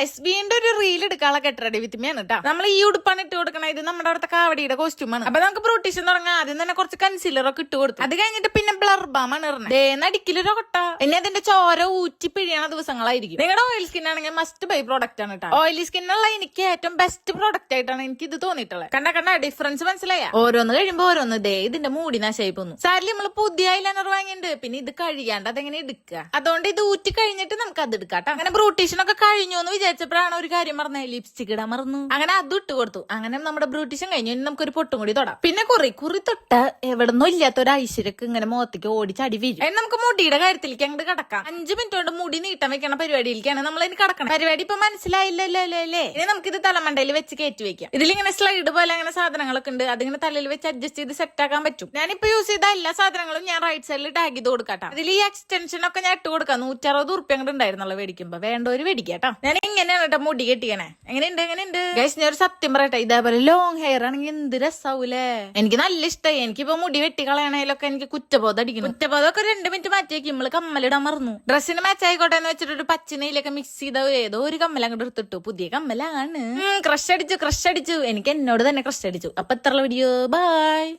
Guys വീണ്ടും ഒരു reel എടുക്കാനുള്ള കെട്ട് റെഡി വിത്തിമയാണ് കേട്ടോ നമ്മൾ ഈ ഉടുപ്പാണ് ഇട്ട് കൊടുക്കണ ഇത് നമ്മുടെ അവിടുത്തെ കാവടിയുടെ കോസ്റ്റ്യൂമാണ് അപ്പൊ നമുക്ക് ബ്രൂട്ടീഷൻ തുടങ്ങാം. ആദ്യം തന്നെ കുറച്ച് കൺസീലർ ഒക്കെ ഇട്ട് കൊടുത്തു. അത് കഴിഞ്ഞിട്ട് പിന്നെ ബ്ലർബാമാണ് ഇറങ്ങുന്നത് നടിക്കലൊരു കൊട്ട. ഇനി അതിന്റെ ചോര ഊറ്റി പിഴിയണ ദിവസങ്ങളായിരിക്കും. നിങ്ങളുടെ ഓയിൽ സ്കിൻ ആണെങ്കിൽ മസ്റ്റ് ബൈ പ്രോഡക്റ്റ് ആണ് കേട്ടോ ഓയിലി സ്കിന്നുള്ള എനിക്ക് ഏറ്റവും ബെസ്റ്റ് പ്രോഡക്റ്റ് ആയിട്ടാണ് എനിക്ക് ഇത് തോന്നിയിട്ടുള്ളത്. കണ്ട കണ്ട ഡിഫറൻസ് മനസ്സിലായ? ഓരോന്ന് കഴിയുമ്പോ ഓരോന്ന് ദേ ഇതിന്റെ മൂടി നാശായി പോന്നു. സാരിൽ നമ്മൾ പുതിയ ഐലൈനർ വാങ്ങിയിട്ടുണ്ട് പിന്നെ ഇത് കഴിയാണ്ട് അതെങ്ങനെ എടുക്കുക അതുകൊണ്ട് ഇത് ഊറ്റി കഴിഞ്ഞിട്ട് നമുക്ക് അത് എടുക്കാം. അങ്ങനെ ബ്രൂട്ടീഷൻ ഒക്കെ കഴിഞ്ഞു എന്ന് വിചാരിച്ചപ്പോഴാണ് ഒരു കാര്യം പറഞ്ഞത് ലിപ്സ്റ്റിക് ഇടാൻ മറന്നു. അങ്ങനെ അത് ഇട്ട് കൊടുത്തു. അങ്ങനെ നമ്മുടെ ബ്രൂട്ടീഷൻ കഴിഞ്ഞു ഇനി നമുക്കൊരു പൊട്ടും കൂടി തൊടാം. പിന്നെ കുറി കുറി തൊട്ട എവിടെന്നും ഇല്ലാത്ത ഒരു ഐശ്വര്യക്ക് ഇങ്ങനെ മുഖത്തേക്ക് ഓടി അടി വീഴും. അതിന് നമുക്ക് മുടിയുടെ കാര്യത്തിലേക്ക് അങ്ങോട്ട് കിടക്കാം. അഞ്ച് മിനിറ്റ് കൊണ്ട് മുടി നീട്ടാൻ വെക്കണ പരിപാടിയിലേക്കാണ് നമ്മൾ ഇനി കിടക്കണം. പരിപാടി ഇപ്പൊ മനസ്സിലായില്ലല്ലോ അല്ലേ ഇനി നമുക്ക് ഇത് തലമണ്ടയിൽ വെച്ച് കയറ്റി വെക്കാം. ഇതിലിങ്ങനെ സ്ലൈഡ് പോലെ അങ്ങനെ സാധനങ്ങളൊക്കെ ഉണ്ട്. അതിങ്ങനെ തലയിൽ വെച്ച് അഡ്ജസ്റ്റ് ചെയ്ത് സെറ്റ് ആക്കാൻ പറ്റും. ഞാനിപ്പോ യൂസ് ചെയ്ത എല്ലാ സാധനങ്ങളും ഞാൻ റൈറ്റ് സൈഡിൽ ടാഗ് ചെയ്ത് കൊടുക്കാം ഇതിൽ ഈ എക്സ്റ്റൻഷൻ ഒക്കെ ഞാൻ ഇട്ട് കൊടുക്കാം. നൂറ്ററുപത് ഉറുപ്പ്യ അങ്ങോട്ട് ഉണ്ടായിരുന്നല്ലോ മേടിക്കുമ്പോ. വേണ്ടവര് മേടിക്കാട്ടോ. ഞാൻ ഇങ്ങനെയാണ് കേട്ടോ മുടി കെട്ടിയണേ എങ്ങനെയുണ്ട് എങ്ങനെയുണ്ട്? ഗൈസ് ഞാൻ ഒരു സത്യം പറയട്ടെ ഇതേപോലെ ലോങ് ഹെയർ ആണെങ്കിൽ എന്ത് രസാവൂലേ? എനിക്ക് നല്ല ഇഷ്ടമായി എനിക്കിപ്പോ മുടി വെട്ടി കളയണേലൊക്കെ എനിക്ക് കുറ്റബോധം അടിക്കുന്നു. കുറ്റബോധം ഒക്കെ രണ്ട് മിനിറ്റ് മാറ്റി വെക്കും നമ്മൾ കമ്മലിടാൻ മറന്നു. ഡ്രസ്സിന് മാച്ച് ആയിക്കോട്ടെ എന്ന് വെച്ചിട്ട് ഒരു പച്ചനയിലൊക്കെ മിക്സ് ചെയ്ത ഏതോ ഒരു കമ്മൽ അങ്ങോട്ട് എടുത്തിട്ടു. പുതിയ കമ്മലാണ്. ക്രഷ് അടിച്ചു ക്രഷ് അടിച്ചു. എനിക്ക് എന്നോട് തന്നെ ക്രഷ് അടിച്ചു. അപ്പൊ എത്ര വീഡിയോ ബൈ